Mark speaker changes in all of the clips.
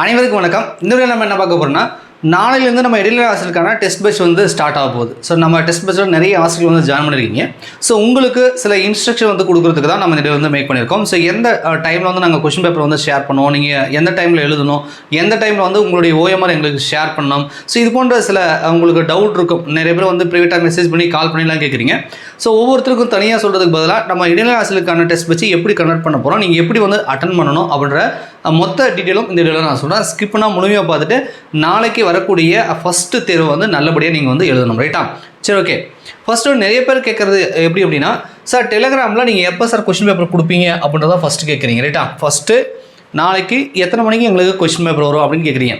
Speaker 1: அனைவருக்கும் வணக்கம். இந்த வீடியோ நம்ம என்ன பார்க்க போகிறோம்னா நாளையிலேருந்து நம்ம இடைநிலை ஆசிரியருக்கான டெஸ்ட் பேட்ச் வந்து ஸ்டார்ட் ஆக போகுது. ஸோ நம்ம டெஸ்ட் பேட்சில் நிறைய ஆசிரியர்கள் வந்து ஜாயின் பண்ணியிருக்கீங்க ஸோ உங்களுக்கு சில இன்ஸ்ட்ரக்ஷன் வந்து கொடுக்குறதுக்கு தான் நம்ம இந்த வந்து மேக் பண்ணியிருக்கோம். ஸோ எந்த டைமில் வந்து நாங்கள் கொஷின் பேப்பர் வந்து ஷேர் பண்ணுவோம் நீங்கள் எந்த டைமில் எழுதணும்? எந்த டைமில் வந்து உங்களுடைய ஓஎம்ஆர் எங்களுக்கு ஷேர் பண்ணணும்? ஸோ இது போன்ற சில உங்களுக்கு டவுட் இருக்கும். நிறைய பேர் வந்து ப்ரைவேட்டாக மெசேஜ் பண்ணி கால் பண்ணிலாம் கேட்குறீங்க ஸோ ஒவ்வொருத்தருக்கும் தனியாக சொல்கிறதுக்கு பதிலாக நம்ம இடைநிலை ஆசிரியருக்கான டெஸ்ட் வச்சு எப்படி கன்வெர்ட் பண்ண போகிறோம் நீங்கள் எப்படி வந்து அட்டன் பண்ணணும் அப்படின்ற மொத்த டீட்டெயிலும் இந்த வீடியோவில் நான் சொல்கிறேன் ஸ்கிப் பண்ணால் முழுமையாக பார்த்துட்டு நாளைக்கு வரக்கூடிய ஃபஸ்ட்டு தேர்வு வந்து நல்லபடியாக நீங்கள் வந்து எழுதணும் ரைட்டா சரி ஓகே ஃபஸ்ட்டு நிறைய பேர் கேட்குறது எப்படி அப்படின்னா சார் டெலிகிராமில் நீங்கள் எப்போ சார் கொஷின் பேப்பர் கொடுப்பீங்க? அப்படின்றத ஃபஸ்ட்டு கேட்குறீங்க ரைட்டா ஃபஸ்ட்டு நாளைக்கு எத்தனை மணிக்கு எங்களுக்கு கொஷின் பேப்பர் வரும் அப்படின்னு கேட்குறீங்க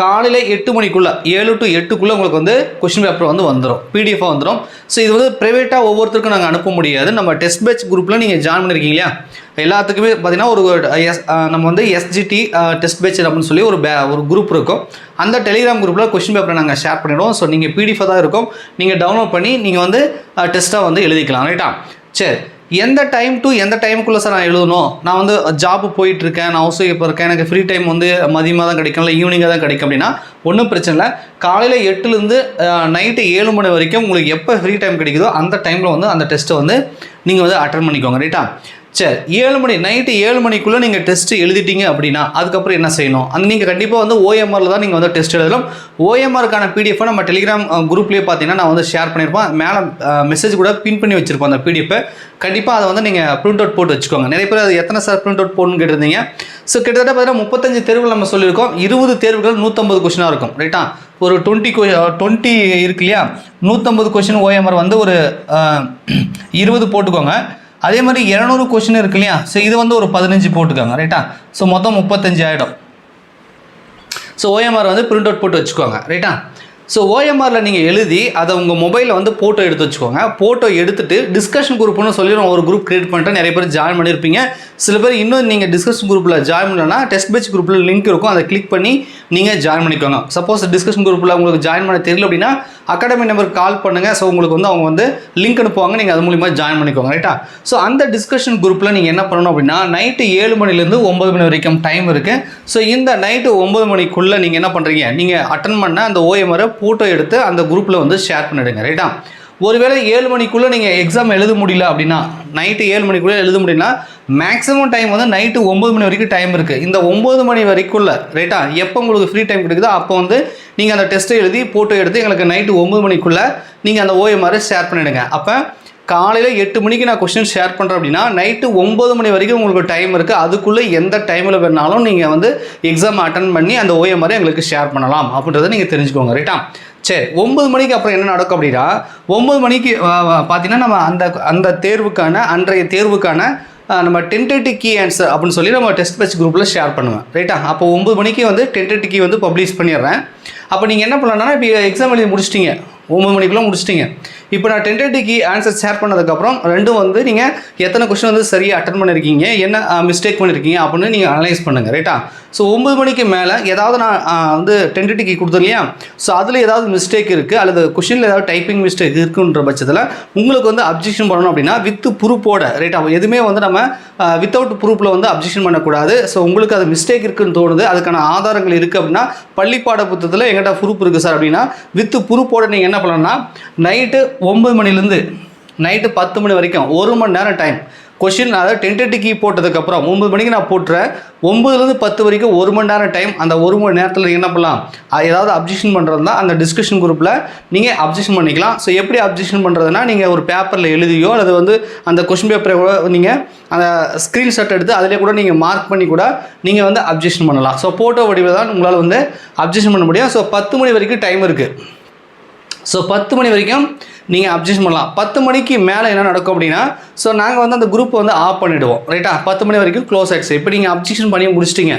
Speaker 1: காலையில் எட்டு மணிக்குள்ளே ஏழு டு எட்டுக்குள்ளே உங்களுக்கு வந்து கொஷின் பேப்பர் வந்து வந்துடும் பிடிஎஃபாக வந்துடும் ஸோ இது வந்து ப்ரைவேட்டாக ஒவ்வொருத்தருக்கும் நாங்கள் அனுப்ப முடியாது. நம்ம டெஸ்ட் பேட்ச் குரூப்பில் நீங்கள் ஜாயின் பண்ணியிருக்கீங்க இல்லையா? எல்லாத்துக்குமே பார்த்தீங்கன்னா ஒரு எஸ் நம்ம வந்து எஸ்ஜிடி டெஸ்ட் பேட்ச் அப்படின்னு சொல்லி ஒரு பே ஒரு குரூப் இருக்கும். அந்த டெலிகிராம் குரூப்பில் கொஷின் பேப்பரை நாங்கள் ஷேர் பண்ணிடுவோம். ஸோ நீங்கள் பிடிஎஃபாக தான் இருக்கும். நீங்கள் டவுன்லோட் பண்ணி நீங்கள் வந்து டெஸ்ட்டாக வந்து எழுதிக்கலாம். ரைட்டா சரி. எந்த டைம் டு எந்த டைமுக்குள்ளே சார் நான் எழுதணும்? நான் வந்து ஜாப் போயிட்டுருக்கேன் நான் ஹவுஸ் ஒய்ஃபாக இருக்கேன் எனக்கு ஃப்ரீ டைம் வந்து மதியமாக தான் கிடைக்கும் இல்லை ஈவினிங்காக தான் கிடைக்கும் அப்படின்னா ஒன்றும் பிரச்சனை இல்லை. காலையில் எட்டுலேருந்து நைட்டு ஏழு மணி வரைக்கும் உங்களுக்கு எப்போ ஃப்ரீ டைம் கிடைக்குதோ அந்த டைமில் வந்து அந்த டெஸ்ட்டை வந்து நீங்கள் வந்து அட்டன் பண்ணிக்கோங்க ரைட்டா சரி ஏழு மணி நைட்டு ஏழு மணிக்குள்ளே நீங்கள் டெஸ்ட் எழுதிட்டீங்க அப்படின்னா அதுக்கப்புறம் என்ன செய்யணும்? அந்த நீங்கள் கண்டிப்பாக வந்து ஓஎம்ஆரில் தான் நீங்கள் வந்து டெஸ்ட் எழுதலாம் ஓஎம்ஆருக்கான பிடிஎஃப் நம்ம டெலிகிராம் குரூப்லேயே பார்த்தீங்கன்னா நான் வந்து ஷேர் பண்ணியிருப்பேன் மேலே மெசேஜ் கூட பின் பண்ணி வச்சுருப்போம் அந்த பிடிஎஃப்பை கண்டிப்பாக அதை வந்து நீங்கள் பிரிண்ட் அவுட் போட்டு வச்சுக்கோங்க. நிறைய பேர் அது எத்தனை சார் ப்ரிண்ட் அவுட் போடணும்னு கேட்டிருந்தீங்க. ஸோ கிட்டத்தட்ட பார்த்தீங்கன்னா முப்பத்தஞ்சு தேர்வுகள் நம்ம சொல்லியிருக்கோம். இருபது தேர்வுகள் நூற்றம்பது கொஷினாக இருக்கும். ரைட்டா ஒரு டுவெண்ட்டி கொ டுவெண்ட்டி இருக்கு இல்லையா? நூற்றம்பது கொஷின் ஓஎம்ஆர் வந்து ஒரு இருபது போட்டுக்கோங்க. அதே மாதிரி இரநூறு கொஷின் இருக்கு இல்லையா? ஸோ இது வந்து ஒரு பதினஞ்சு போட்டுக்கோங்க ரைட்டா ஸோ மொத்தம் முப்பத்தஞ்சு ஆகிடும் ஸோ ஓஎம்ஆர் வந்து பிரிண்ட் அவுட் போட்டு வச்சுக்கோங்க ரைட்டா ஸோ ஓஎம்ஆரில் நீங்கள் எழுதி அதை உங்கள் மொபைலில் வந்து ஃபோட்டோ எடுத்து வச்சுக்கோங்க. ஃபோட்டோ எடுத்துட்டு டிஸ்கஷன் குரூப்னு சொல்லி நான் ஒரு குரூப் க்ரியேட் பண்ணிட்டு நிறைய பேர் ஜாயின் பண்ணியிருப்பீங்க சில பேர் இன்னும் நீங்கள் டிஸ்கஷன் குரூப்பில் ஜாயின் பண்ணலன்னா டெஸ்ட் பேட்ச் குரூப்பில் லிங்க் இருக்கும் அதை கிளிக் பண்ணி நீங்கள் ஜாயின் பண்ணிக்கோங்க. சப்போஸ் டிஸ்கஷன் குரூப்பில் உங்களுக்கு ஜாயின் பண்ண தெரியல அப்படின்னா அகாடமி நம்பருக்கு கால் பண்ணுங்கள் ஸோ உங்களுக்கு வந்து அவங்க வந்து லிங்க் அனுப்புவாங்க. நீங்கள் அது மூலிமா ஜாயின் பண்ணிக்கோங்க. ரைட்டா ஸோ அந்த டிஸ்கஷன் குரூப்பில் நீங்கள் என்ன பண்ணணும் அப்படின்னா நைட்டு ஏழு மணிலேருந்து ஒம்பது மணி வரைக்கும் டைம் இருக்குது ஸோ இந்த நைட்டு ஒம்பது மணிக்குள்ளே நீங்கள் என்ன பண்ணுறீங்க நீங்கள் அட்டன் பண்ண அந்த ஓஎம்ஆரை ஃபோட்டோ எடுத்து அந்த குரூப்பில் வந்து ஷேர் பண்ணிடுங்க. ரைட்டா ஒருவேளை ஏழு மணிக்குள்ளே நீங்கள் எக்ஸாம் எழுத முடியல அப்படின்னா நைட்டு ஏழு மணிக்குள்ளே எழுத முடியலனா மேக்ஸிமம் டைம் வந்து நைட்டு ஒம்பது மணி வரைக்கும் டைம் இருக்குது இந்த ஒம்பது மணி வரைக்குள்ள ரைட்டா எப்போ உங்களுக்கு ஃப்ரீ டைம் கிடைக்குதோ அப்போ வந்து நீங்கள் அந்த டெஸ்ட்டை எழுதி ஃபோட்டோ எடுத்து எங்களுக்கு நைட்டு ஒம்பது மணிக்குள்ளே நீங்கள் அந்த ஓஎம்ஆரை ஷேர் பண்ணிவிடுங்க அப்போ காலையில் எட்டு மணிக்கு நான் கொஸ்டின் ஷேர் பண்ணுறேன் அப்படின்னா நைட்டு ஒம்பது மணி வரைக்கும் உங்களுக்கு டைம் இருக்குது அதுக்குள்ளே எந்த டைமில் வேணாலும் நீங்கள் வந்து எக்ஸாம் அட்டன் பண்ணி அந்த ஓஎம்ஆரை எங்களுக்கு ஷேர் பண்ணலாம் அப்படின்றத நீங்கள் தெரிஞ்சுக்கோங்க ரைட்டா சரி ஒம்பது மணிக்கு அப்புறம் என்ன நடக்கும் அப்படின்னா ஒம்பது மணிக்கு பார்த்தீங்கன்னா நம்ம அந்த அந்த தேர்வுக்கான அன்றைய தேர்வுக்கான நம்ம டென்டேட்டிவ் கீ ஆன்சர் அப்படின்னு சொல்லி நம்ம டெஸ்ட் பேட்ச் குரூப்பில் ஷேர் பண்ணுவேன். ரைட்டா அப்போ ஒம்பது மணிக்கு வந்து டென்டேட்டிவ் கீ வந்து பப்ளிஷ் பண்ணிடுறேன். அப்போ நீங்கள் என்ன பண்ணலாம்னா இப்போ எக்ஸாம் எழுதி முடிச்சிட்டிங்க. ஒம்பது மணிக்குள்ளே முடிச்சிட்டிங்க. இப்போ நான் டென்டேட்டிவ்க்கு ஆன்சர் ஷேர் பண்ணதுக்கப்புறம் ரெண்டும் வந்து நீங்கள் எத்தனை கொஸ்டின் வந்து சரியாக அட்டன் பண்ணியிருக்கீங்க என்ன மிஸ்டேக் பண்ணியிருக்கீங்க அப்படின்னு நீங்கள் அனலைஸ் பண்ணுங்கள் ரைட்டா ஸோ ஒம்பது மணிக்கு மேலே ஏதாவது நான் வந்து டென்டேட்டிவ்க்கு கொடுத்துருலையா இல்லையா? ஸோ அதில் ஏதாவது மிஸ்டேக் இருக்குது அல்லது கொஷினில் ஏதாவது டைப்பிங் மிஸ்டேக் இருக்குன்ற பட்சத்தில் உங்களுக்கு வந்து அப்ஜெக்ஷன் பண்ணணும் அப்படின்னா வித் ப்ரூஃபோட ரைட்டா எதுவுமே வந்து நம்ம வித்தவுட் ப்ரூஃபில் வந்து அப்ஜெக்ஷன் பண்ணக்கூடாது. ஸோ உங்களுக்கு அது மிஸ்டேக் இருக்குன்னு தோணுது. அதுக்கான ஆதாரங்கள் இருக்குது அப்படின்னா பள்ளி பாட புத்தகத்தில் எங்கிட்ட ப்ரூஃப் இருக்குது சார் அப்படின்னா வித் ப்ரூஃபோட நீங்கள் என்ன பண்ணணும்னா நைட்டு ஒம்பது மணிலேருந்து நைட்டு பத்து மணி வரைக்கும் ஒரு மணி நேரம் டைம் கொஷின் அதாவது டென்டேட்டிவ் கீ போட்டதுக்கப்புறம் ஒம்பது மணிக்கு நான் போட்டுறேன். ஒம்பதுலேருந்து பத்து வரைக்கும் ஒரு மணி நேரம் டைம் அந்த ஒரு மணி நேரத்தில் நீங்கள் என்ன பண்ணலாம்? அது ஏதாவது அப்ஜெக்ஷன் பண்ணுறதுனா அந்த டிஸ்கஷன் குரூப்பில் நீங்கள் அப்ஜெக்ஷன் பண்ணிக்கலாம். ஸோ எப்படி அப்ஜெக்ஷன் பண்ணுறதுனா நீங்கள் ஒரு பேப்பரில் எழுதியோ அல்லது வந்து அந்த கொஷின் பேப்பரை கூட நீங்கள் அந்த ஸ்க்ரீன்ஷாட் எடுத்து அதிலே கூட நீங்கள் மார்க் பண்ணி கூட நீங்கள் வந்து அப்ஜெக்ஷன் பண்ணலாம். ஸோ ஃபோட்டோ வடிவில் தான் உங்களால் வந்து அப்ஜெக்ஷன் பண்ண முடியும். ஸோ பத்து மணி வரைக்கும் டைம் இருக்குது ஸோ பத்து மணி வரைக்கும் நீங்கள் அப்ஜெக்ஷன் பண்ணலாம். பத்து மணிக்கு மேலே என்ன நடக்கும் அப்படின்னா ஸோ நாங்கள் வந்து அந்த குரூப்பை வந்து ஆஃப் பண்ணிவிடுவோம் ரைட்டா பத்து மணி வரைக்கும் க்ளோஸ் ஆகிடுச்சு இப்போ நீங்கள் அப்ஜெக்ஷன் பண்ணி முடிச்சிட்டிங்க.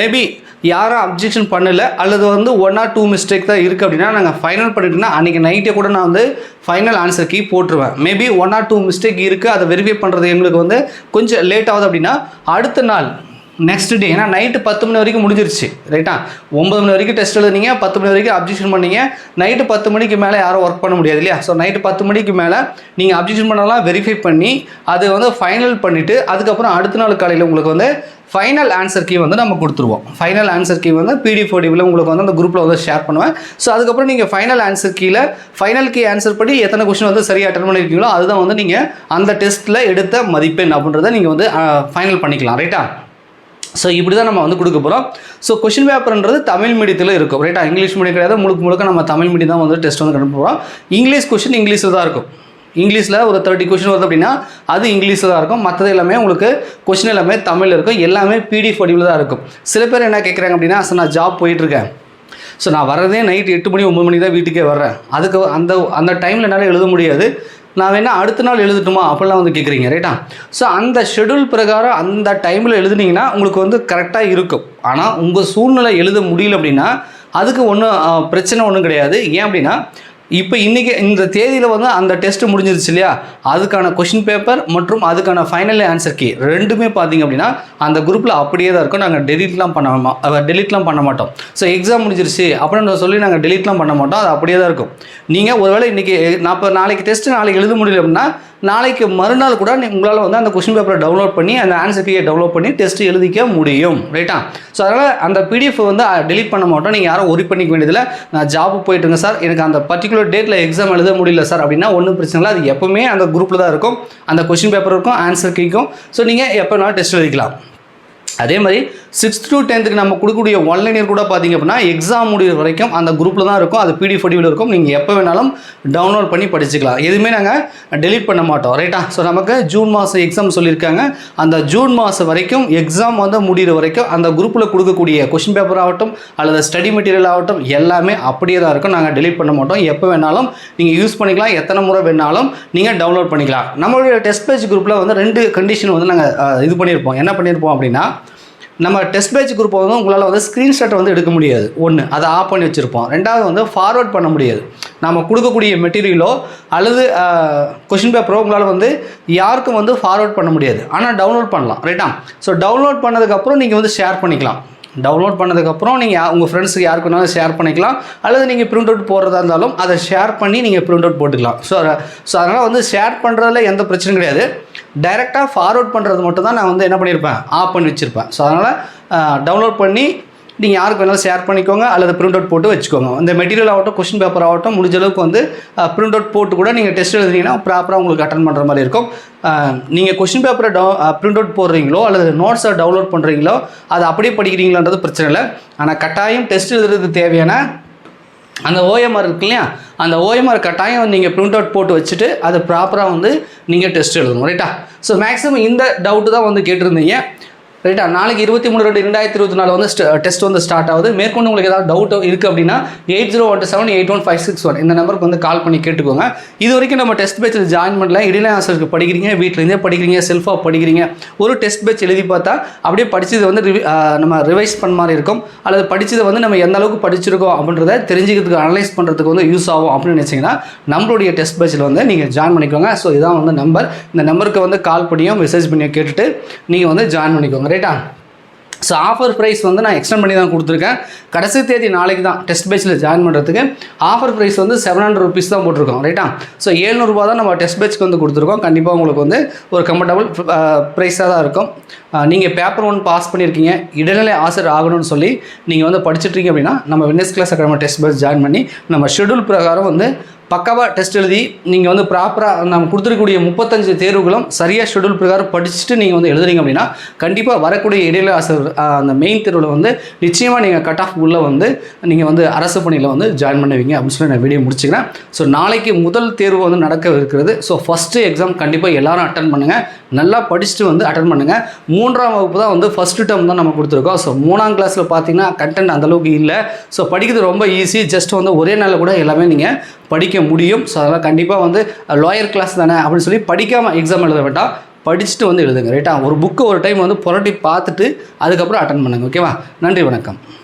Speaker 1: மேபி யாரும் அப்ஜெக்ஷன் பண்ணல அல்லது வந்து ஒன் ஆர் டூ மிஸ்டேக் தான் இருக்குது அப்படின்னா நாங்கள் ஃபைனல் பண்ணிட்டோம்னா அன்றைக்கி நைட்டே கூட நான் வந்து ஃபைனல் ஆன்சர் கீ போட்டுருவேன். Maybe one or two mistake இருக்குது அதை வெரிஃபை பண்ணுறது எங்களுக்கு வந்து கொஞ்சம் லேட் ஆகுது அப்படின்னா அடுத்த நாள் நெக்ஸ்ட் டே ஏன்னா நைட்டு பத்து மணி வரைக்கும் முடிஞ்சிருச்சு ரைட்டா ஒம்பது மணி வரைக்கும் டெஸ்ட் எழுதுனீங்க பத்து மணி வரைக்கும் அப்ஜெக்ஷன் பண்ணீங்க. நைட்டு பத்து மணிக்கு மேலே யாரும் ஒர்க் பண்ண முடியாது இல்லையா? ஸோ நைட்டு பத்து மணிக்கு மேலே நீங்கள் அப்ஜெக்ஷன் பண்ணலாம் வெரிஃபை பண்ணி அது வந்து ஃபைனல் பண்ணிவிட்டு அதுக்கப்புறம் அடுத்த நாள் காலையில் உங்களுக்கு வந்து ஃபைனல் ஆன்சர் கீ வந்து நம்ம கொடுத்துருவோம். ஃபைனல் ஆன்சர் கீ வந்து பிடிஎஃப் ஓடிவில் உங்களுக்கு வந்து அந்த குரூப்பில் வந்து ஷேர் பண்ணுவேன். ஸோ அதுக்கப்புறம் நீங்கள் ஃபைனல் ஆன்சர் கீழே ஃபைனல் கீ ஆன்சர் படி எத்தனை கொஸ்டின் வந்து சரியாக அட்டன் பண்ணியிருக்கீங்களோ அதுதான் வந்து நீங்கள் அந்த டெஸ்ட்டில் எடுத்த மதிப்பெண் அப்படின்றத நீங்கள் வந்து ஃபைனல் பண்ணிக்கலாம் ரைட்டா ஸோ இப்படி தான் நம்ம வந்து கொடுக்க போகிறோம் ஸோ கொஷின் பேப்பர்ன்றது தமிழ் மீடியத்தில் இருக்கும். ரைட்டா இங்கிலீஷ் மீடியம் கிடையாது. முழுக்க முழுக்க நம்ம தமிழ் மீடியம் தான் வந்து டெஸ்ட் வந்து கண்டு போகிறோம் இங்கிலீஷ் கொஷின் இங்கிலீஷில் தான் இருக்கும். இங்கிலீஷில் ஒரு தேர்ட்டி கொஷின் வருது அப்படின்னா அது இங்கிலீஷில் தான் இருக்கும். மற்றது எல்லாமே உங்களுக்கு கொஷின் எல்லாமே தமிழில் இருக்கும். எல்லாமே பிடிஎஃப் வடிவில் தான் இருக்கும். சில பேர் என்ன கேட்குறாங்க அப்படின்னா சார் நான் ஜாப் போயிட்டுருக்கேன். ஸோ நான் வரதே நைட் எட்டு மணி ஒம்பது மணி தான் வீட்டுக்கே வர்றேன். அதுக்கு அந்த அந்த டைமில் என்னால் எழுத முடியாது. நான் வேணால் அடுத்த நாள் எழுதட்டுமா? அப்படிலாம் வந்து கேட்குறீங்க ரைட்டா ஸோ அந்த ஷெடியூல் பிரகாரம் அந்த டைமில் எழுதுனீங்கன்னா உங்களுக்கு வந்து கரெக்டாக இருக்கும். ஆனால் உங்கள் சூழ்நிலை எழுத முடியல அப்படின்னா அதுக்கு ஒன்றும் பிரச்சனை ஒன்றும் கிடையாது. ஏன் அப்படின்னா இப்போ இன்றைக்கி இந்த தேதியில் வந்து அந்த டெஸ்ட் முடிஞ்சிருச்சு இல்லையா? அதுக்கான கொஷின் பேப்பர் மற்றும் அதுக்கான ஃபைனல் ஆன்சர் கீ ரெண்டுமே பார்த்தீங்க அப்படின்னா அந்த குரூப்பில் அப்படியே தான் இருக்கும். நாங்கள் டெலிட்லாம் பண்ண டெலிட்லாம் பண்ண மாட்டோம். ஸோ எக்ஸாம் முடிஞ்சிருச்சு அப்படின்னு சொல்லி நாங்கள் டெலிட்லாம் பண்ண மாட்டோம். அது அப்படியே தான் இருக்கும். நீங்கள் ஒருவேளை இன்றைக்கி நாற்பது நாளைக்கு டெஸ்ட்டு நாளைக்கு எழுத முடியல அப்படின்னா நாளைக்கு மறுநாள் கூட உங்களால் வந்து அந்த கொஷின் பேப்பரை டவுன்லோட் பண்ணி அந்த ஆன்சர் கீயை டவுன்லோட் பண்ணி டெஸ்ட் எழுதிக்க முடியும். ரைட்டா ஸோ அதனால் அந்த பிடிஎஃப் வந்து டெலிட் பண்ண மாட்டோம். நீங்கள் யாரும் ஒரி பண்ணிக்க வேண்டியதில்லை. நான் ஜாப் போயிட்டுங்க சார் எனக்கு அந்த பர்டிகுலர் டேட்டில் எக்ஸாம் எழுத முடியல சார் அப்படின்னா ஒன்றும் பிரச்சனை இல்லை. அது எப்போவுமே அந்த குரூப்பில் தான் இருக்கும். அந்த கொஷின் பேப்பர் இருக்கும் ஆன்சர் கிடைக்கும் ஸோ நீங்கள் எப்போ வேணாலும் டெஸ்ட் எழுதிக்கலாம். அதே மாதிரி சிக்ஸ்த் டு டென்த்துக்கு நம்ம கொடுக்கக்கூடிய ஒன்லைனர் கூட பார்த்தீங்க அப்படின்னா எக்ஸாம் முடிவு வரைக்கும் அந்த குரூப்பில் தான் இருக்கும். அது பிடிஎஃப் வடிவில் இருக்கும். நீங்கள் எப்போ வேணாலும் டவுன்லோட் பண்ணி படிச்சுக்கலாம். எதுவுமே நாங்கள் டெலிட் பண்ண மாட்டோம். ரைட்டா ஸோ நமக்கு ஜூன் மாதம் எக்ஸாம் சொல்லியிருக்காங்க. அந்த ஜூன் மாதம் வரைக்கும் எக்ஸாம் வந்து முடிகிற வரைக்கும் அந்த குரூப்பில் கொடுக்கக்கூடிய கொஷின் பேப்பர் ஆகட்டும் அல்லது ஸ்டடி மெட்டீரியல் ஆகட்டும் எல்லாமே அப்படியே தான் இருக்கும். நாங்கள் டெலிட் பண்ண மாட்டோம். எப்போ வேணாலும் நீங்கள் யூஸ் பண்ணிக்கலாம். எத்தனை முறை வேணாலும் நீங்கள் டவுன்லோட் பண்ணிக்கலாம். நம்மளுடைய டெஸ்ட் பேஜ் குரூப்பில் வந்து ரெண்டு கண்டிஷன் வந்து நாங்கள் இது பண்ணியிருப்போம். என்ன பண்ணியிருப்போம் அப்படின்னா நம்ம டெஸ்ட் பேட்ச் குரூப்பை வந்து உங்களால் வந்து ஸ்க்ரீன்ஷாட் வந்து எடுக்க முடியாது. ஒன்று அதை ஆஃப் பண்ணி வச்சுருப்போம். ரெண்டாவது வந்து ஃபார்வர்ட் பண்ண முடியாது. நம்ம கொடுக்கக்கூடிய மெட்டீரியலோ அல்லது கொஷின் பேப்பரோ உங்களால் வந்து யாருக்கும் வந்து ஃபார்வர்ட் பண்ண முடியாது. ஆனால் டவுன்லோட் பண்ணலாம். ரைட்டா ஸோ டவுன்லோட் பண்ணதுக்கப்புறம் நீங்கள் வந்து ஷேர் பண்ணிக்கலாம். டவுன்லோட் பண்ணதுக்கப்புறம் நீங்கள் உங்கள் ஃப்ரெண்ட்ஸுக்கு யாருக்கு வேணாலும் ஷேர் பண்ணிக்கலாம். அல்லது நீங்கள் பிரிண்ட் அவுட் போடுறதா இருந்தாலும் அதை ஷேர் பண்ணி நீங்கள் பிரிண்ட் அவுட் போட்டுக்கலாம். ஸோ ஸோ அதனால் வந்து ஷேர் பண்ணுறதுல எந்த பிரச்சனையும் கிடையாது. டைரெக்டாக ஃபார்வர்ட் பண்ணுறது மட்டும் தான் நான் வந்து என்ன பண்ணியிருப்பேன்? ஆஃப் பண்ணி வச்சுருப்பேன். ஸோ அதனால் டவுன்லோட் பண்ணி நீங்கள் யாருக்கு வேணாலும் ஷேர் பண்ணிக்கோங்க அல்லது பிரிண்ட் அவுட் போட்டு வச்சுக்கோங்க. இந்த மெட்டீரியல் ஆகட்டும் கொஷின் பேப்பர் ஆகட்டும் முடிஞ்ச அளவுக்கு வந்து பிரிண்ட் அவுட் போட்டு கூட நீங்கள் டெஸ்ட் எழுதுனீங்கன்னா ப்ராப்பராக உங்களுக்கு அட்டன் பண்ணுற மாதிரி இருக்கும். நீங்கள் கொஷின் பேப்பரை டவு பிரிண்ட் அவுட் போடுறீங்களோ அல்லது நோட்ஸை டவுன்லோட் பண்ணுறீங்களோ அதை அப்படியே படிக்கிறீங்களான்றது பிரச்சனை இல்லை. ஆனால் கட்டாயம் டெஸ்ட் எழுதுறது தேவையான அந்த ஓஎம்ஆர் இருக்கு இல்லையா? அந்த ஓஎம்ஆர் கட்டாயம் நீங்கள் பிரிண்ட் அவுட் போட்டு வச்சுட்டு அதை ப்ராப்பராக வந்து நீங்கள் டெஸ்ட் எழுதணும் ரைட்டா ஸோ மேக்ஸிமம் இந்த டவுட்டு தான் வந்து கேட்டிருந்தீங்க. ரைட்டா நாளைக்கு இருபத்தி மூணு ரெண்டு ரெண்டாயிரத்தி இருபத்தி நாலு வந்து டெஸ்ட் வந்து ஸ்டார்ட் ஆகுது. மேற்கொண்டு உங்களுக்கு ஏதாவது டவுட் இருக்குது அப்படின்னா eight zero one seven eight one five six one இந்த நம்பருக்கு வந்து கால் பண்ணி கேட்டுக்கோங்க. இது வரைக்கும் நம்ம டெஸ்ட் பேச்சில் ஜாயின் பண்ணல. இடையில ஆன்சருக்கு படிக்கிறீங்க வீட்டிலேருந்தே படிக்கிறீங்க செல்ஃபாக படிக்கிறீங்க. ஒரு டெஸ்ட் பேட்ச் எழுதி பார்த்தா அப்படியே படித்தது வந்து ரிவி நம்ம ரிவைஸ் பண்ண மாதிரி இருக்கும். அல்லது படித்ததை வந்து நம்ம எந்த அளவுக்கு படிச்சிருக்கோம் அப்படின்றத தெரிஞ்சுக்கிறதுக்கு அனலைஸ் பண்ணுறதுக்கு வந்து யூஸ் ஆகும் அப்படின்னு நினச்சிங்கன்னா நம்மளுடைய டெஸ்ட் பேட்சில் வந்து நீங்கள் ஜாயின் பண்ணிக்கோங்க. ஸோ இதான் வந்து நம்பர் இந்த நம்பருக்கு வந்து கால் பண்ணியோ மெசேஜ் பண்ணியோ கேட்டுட்டு நீங்கள் வந்து ஜாயின் பண்ணிக்கோங்க. ரைட்டா ஸோ ஆஃபர் ப்ரைஸ் வந்து நான் எக்ஸ்டெண்ட் பண்ணி தான் கொடுத்துருக்கேன். கடைசி தேதி நாளைக்கு தான் டெஸ்ட் பேட்சில் ஜாயின் பண்ணுறதுக்கு ஆஃபர் ப்ரைஸ் வந்து செவன் ஹண்ட்ரட் ருபீஸ் தான் போட்டிருக்கோம். ரைட்டா ஸோ ஏழ்நூறுபா தான் நம்ம டெஸ்ட் பேட்ச்க்கு வந்து கொடுத்துருக்கோம். கண்டிப்பாக உங்களுக்கு வந்து ஒரு கம்ஃபர்டபுள் ப்ரைஸாக தான் இருக்கும். நீங்கள் பேப்பர் ஒன் பாஸ் பண்ணியிருக்கீங்க இடைநிலை ஆசிரியர் ஆகணும்னு சொல்லி நீங்கள் வந்து படிச்சுட்ருக்கீங்க அப்படின்னா நம்ம Winners class academy test batch join பண்ணி நம்ம ஷெடியூல் பிரகாரம் வந்து பக்காவாக டெஸ்ட் எழுதி நீங்கள் வந்து ப்ராப்பராக நம்ம கொடுத்துருக்கக்கூடிய முப்பத்தஞ்சு தேர்வுகளும் சரியாக ஷெடியூல் பிரகாரம் படிச்சுட்டு நீங்கள் வந்து எழுதுறீங்க அப்படின்னா கண்டிப்பாக வரக்கூடிய இடையில ஆசிரியர் அந்த மெயின் தேர்வில் வந்து நிச்சயமாக நீங்கள் கட் ஆஃப் உள்ளே வந்து நீங்கள் வந்து அரசு பணியில் வந்து ஜாயின் பண்ணுவீங்க அப்படின்னு சொல்லி நான் வீடியோ முடிச்சுக்கிறேன். ஸோ நாளைக்கு முதல் தேர்வு வந்து நடக்க இருக்கிறது. ஸோ ஃபஸ்ட்டு எக்ஸாம் கண்டிப்பாக எல்லாரும் அட்டன் பண்ணுங்கள் நல்லா படிச்சுட்டு வந்து அட்டன் பண்ணுங்கள் மூன்றாம் வகுப்பு தான் வந்து ஃபஸ்ட்டு டேர்ம் தான் நம்ம கொடுத்துருக்கோம். ஸோ மூணாம் கிளாஸில் பார்த்தீங்கன்னா கண்டென்ட் அந்தளவுக்கு இல்லை. ஸோ படிக்கிறது ரொம்ப ஈஸி ஜஸ்ட் வந்து ஒரே நாளில் கூட எல்லாமே நீங்கள் படிக்க முடியும். ஸோ அதனால் கண்டிப்பாக வந்து லோயர் கிளாஸ் தானே அப்படின்னு சொல்லி படிக்காமல் எக்ஸாம் எழுத வேண்டாம். படிச்சுட்டு வந்து எழுதுங்க ரைட்டா ஒரு புக்கு ஒரு டைம் வந்து புரட்டி பார்த்துட்டு அதுக்கப்புறம் அட்டன் பண்ணுங்கள் ஓகேவா நன்றி வணக்கம்.